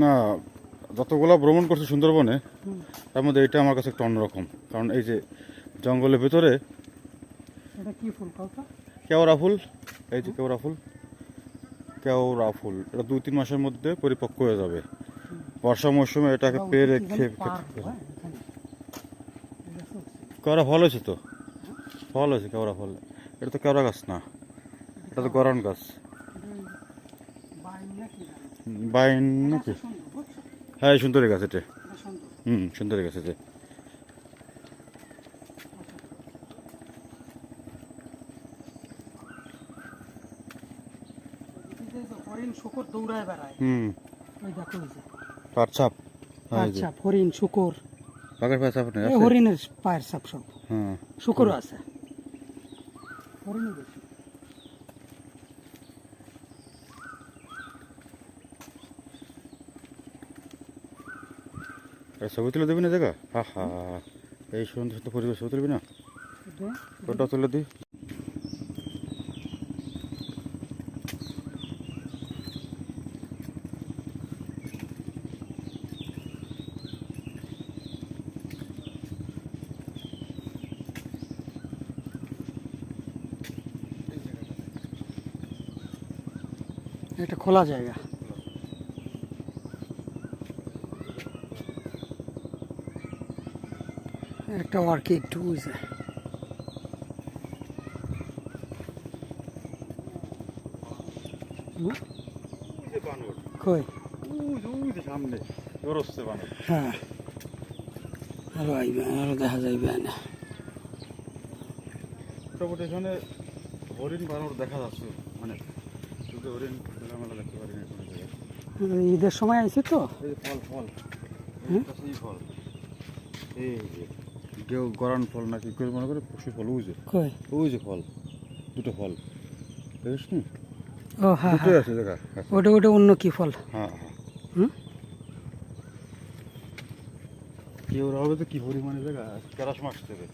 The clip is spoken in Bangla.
না যতগুলো ভ্রমণ করছে সুন্দরবনে তার মধ্যে এটা আমার কাছে একটা অন্যরকম। কারণ এই যে জঙ্গলের ভেতরে এটা কি ফুল কাউটা কেওড়া ফুল এই যে কেওড়া ফুল। কেওড়া ফুল এটা দুই তিন মাসের মধ্যে পরিপক্ক হয়ে যাবে। বর্ষা মৌসুমে এটাকে পেরে খেয়ে কেওড়া ফল হয়েছে তো? ফল হয়েছে কেওড়া ফল। এটা তো কেওড়া গাছ না। এটা তো গরম গাছ। বাইন নাকি হ্যাঁ সুন্দরী গাছ এটা। হুম সুন্দরী গাছ এটা। হরিণ শুকর দৌড়ায় বেড়ায়। হুম। ওই দেখো ওই যে। পাট ছাপ হ্যাঁ এই যে। আচ্ছা হরিণ শুকর। বাঘের পায়ে ছাপ নেই হরিণের পায়ের সাপ সব। হ্যাঁ। শুকরও আছে। হরিণও বেশি। ছবি তুলে দেবি না জায়গা? হা হা। এই সুন্দর সুন্দর পরিবেশ ছবি তুলবি না? ফটো তুলে দি। এটা খোলা জায়গা। একটা অর্কিড বুঝছে কই? সামনে। হ্যাঁ। আরও আইবে আরও দেখা যাইবে না। মোটামুটি এখানে হরিণ বানর দেখা যাচ্ছে। মানে ঈদের সময় আইছি তো? ফল ফল। হুম? এই ফল। এই যে কেউ গরান ফল নাকি কেউ মনে করে পশু ফল ওই যে। ওই যে ফল দুটো ফল। নি ও হ্যাঁ হ্যাঁ আছে দেখা ওটা ওটা অন্য কি ফল? হ্যাঁ হ্যাঁ। হুম? কেউ হবে তো কি পরিমাণে জায়গা ক্যারাস মাছ থেকে